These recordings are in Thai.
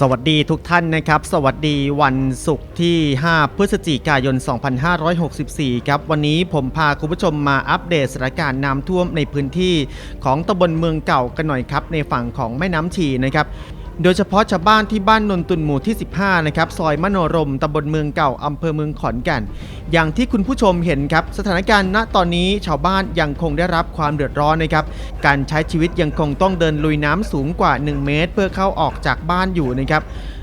สวัสดีทุกท่านนะครับ สวัสดีวันศุกร์ที่ 5 พฤศจิกายน 2564 ครับ วันนี้ผมพาคุณผู้ชมมาอัปเดตสถานการณ์น้ำท่วมในพื้นที่ของตำบลเมืองเก่ากันหน่อยครับ ในฝั่งของแม่น้ำชีนะครับ โดยเฉพาะชาวบ้านที่บ้านนนตุนหมู่ที่ 15 นะครับ ซอยมโนรมตำบลเมืองเก่าอำเภอเมืองขอนแก่น อย่างที่คุณผู้ชมเห็นครับ สถานการณ์ณตอนนี้ชาวบ้านยังคงได้รับความเดือดร้อนนะครับ การใช้ชีวิตยังคงต้องเดินลุยน้ำสูงกว่า 1 เมตร เพื่อเข้าออกจากบ้านอยู่นะครับ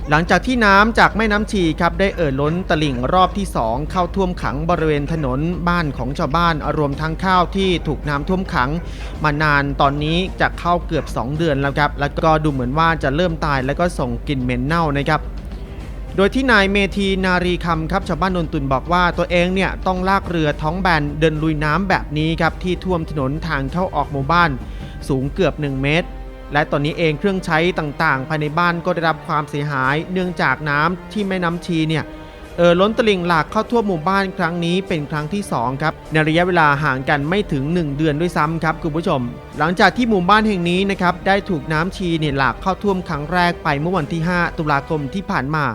หลังจากที่น้ำจากแม่น้ำชีครับได้เอ่อล้นตลิ่งรอบที่ 2 เข้าท่วมขังบริเวณถนนบ้านของชาวบ้านรวมทั้งข้าวที่ถูกน้ำท่วมขัง มานานตอนนี้จะเข้าเกือบ 2 เดือนแล้วครับแล้วก็ดูเหมือนว่าจะเริ่มตายแล้วก็ส่งกลิ่นเหม็นเน่านะครับโดยที่นายเมธีนารีคำครับชาวบ้านนนตุนบอกว่าตัวเองเนี่ยต้องลากเรือท้องแบนเดินลุยน้ำแบบนี้ครับที่ท่วมถนนทางเข้าออกหมู่บ้านสูงเกือบ 1 เมตร และตอนนี้เองเครื่องใช้ต่างๆ ภายในบ้านก็ได้รับความเสียหาย เนื่องจากน้ำที่แม่น้ำชีเนี่ยเออล้นตลิ่งหลากเข้าท่วมหมู่บ้านครั้งนี้เป็นครั้งที่ 2 ครับ ในระยะเวลาห่างกันไม่ถึง 1 เดือนด้วยซ้ำครับคุณผู้ชม หลังจากที่หมู่บ้านแห่งนี้นะครับได้ถูกน้ำชีเนี่ยหลากเข้าท่วมครั้งแรกไปเมื่อวันที่ 5 ตุลาคมที่ผ่านมา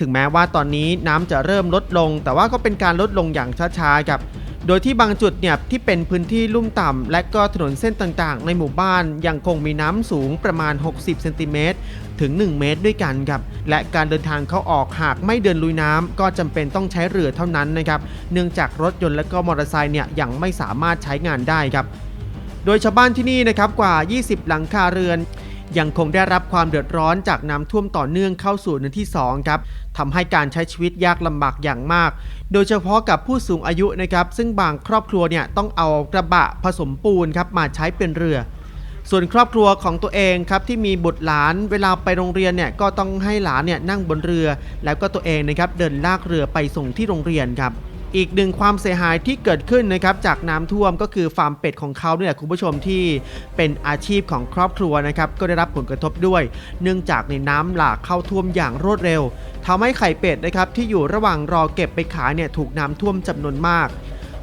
ถึงแม้ว่าตอนนี้น้ำจะเริ่มลดลง แต่ว่าก็เป็นการลดลงอย่างช้าๆครับ โดยที่บางจุดเนี่ยที่เป็นพื้นที่ลุ่มต่ำและก็ถนนเส้นต่างๆ ในหมู่บ้านยังคงมีน้ำสูงประมาณ 60 เซนติเมตรถึง 1 เมตรด้วยกันครับ และการเดินทางเข้าออกหากไม่เดินลุยน้ำก็จำเป็นต้องใช้เรือเท่านั้นนะครับ เนื่องจากรถยนต์และก็มอเตอร์ไซค์เนี่ยยังไม่สามารถใช้งานได้ครับ โดยชาวบ้านที่นี่นะครับกว่า 20 หลังคาเรือน ยังคงได้รับความเดือดร้อนจากน้ำท่วมต่อเนื่องเข้าสู่เดือนที่2ครับทำให้การใช้ชีวิตยากลำบากอย่างมาก โดยเฉพาะกับผู้สูงอายุนะครับซึ่งบางครอบครัวเนี่ยต้องเอากระบะผสมปูนครับมาใช้เป็นเรือ ส่วนครอบครัวของตัวเองครับที่มีบุตรหลานเวลาไปโรงเรียนเนี่ยก็ต้องให้หลานเนี่ยนั่งบนเรือ แล้วก็ตัวเองนะครับเดินลากเรือไปส่งที่โรงเรียนครับ อีกหนึ่งความเสียหายที่เกิดขึ้นนะครับจากน้ำท่วมก็คือฟาร์มเป็ดของเขาเนี่ยคุณผู้ชมที่เป็นอาชีพของครอบครัวนะครับก็ได้รับผลกระทบด้วย เนื่องจากในน้ำหลากเข้าท่วมอย่างรวดเร็วทำให้ไข่เป็ดนะครับที่อยู่ระหว่างรอเก็บไปขายเนี่ยถูกน้ำท่วมจำนวนมาก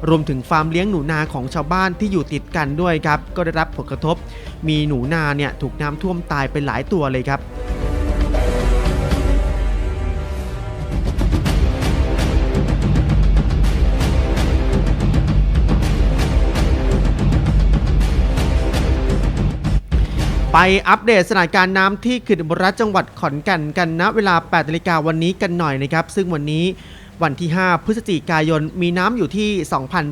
รวมถึงฟาร์มเลี้ยงหนูนาของชาวบ้านที่อยู่ติดกันด้วยครับก็ได้รับผลกระทบ มีหนูนาเนี่ยถูกน้ำท่วมตายไปหลายตัวเลยครับ ไปอัปเดตสถานการณ์น้ำที่เขื่อนอุบลรัฐจังหวัดขอนแก่นกันณเวลา8นาฬิกาวันนี้กันหน่อยนะครับ ซึ่งวันนี้วันที่ 5 พฤศจิกายนมีน้ำอยู่ที่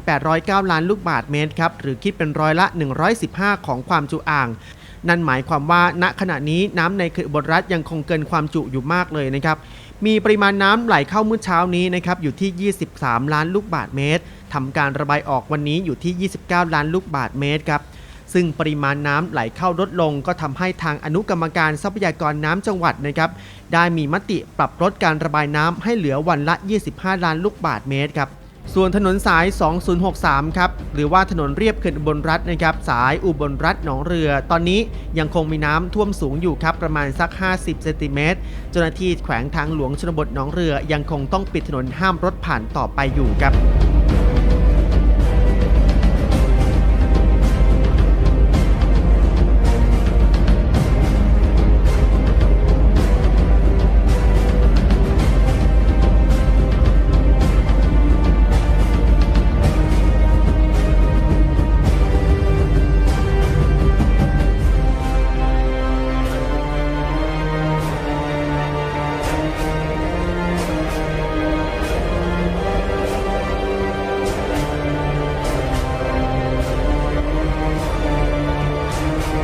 2,809 ล้านลูกบาทเมตรครับ หรือคิดเป็นร้อยละ 115 ของความจุอ่าง นั่นหมายความว่าณขณะนี้น้ำในเขื่อนอุบลรัฐยังคงเกินความจุอยู่มากเลยนะครับ มีปริมาณน้ำไหลเข้าเมื่อเช้านี้นะครับอยู่ที่ 23 ล้านลูกบาทเมตรทำการระบายออกวันนี้อยู่ที่ 29 ล้านลูกบาทเมตรครับ ซึ่งปริมาณน้ำไหลเข้าลดลง ก็ทำให้ทางอนุกรรมการทรัพยากรน้ำจังหวัดนะครับได้มีมติปรับลดการระบายน้ำให้เหลือวันละ 25 ล้านลูกบาทเมตรครับส่วนถนนสาย 2063 ครับ หรือว่าถนนเรียบเขื่อนอุบลรัฐนะครับ สายอุบลรัฐหนองเรือ ตอนนี้ยังคงมีน้ำท่วมสูงอยู่ครับ ประมาณสัก 50 เซนติเมตร เจ้าหน้าที่แขวงทางหลวงชนบทหนองเรือ ยังคงต้องปิดถนนห้ามรถผ่านต่อไปอยู่ครับ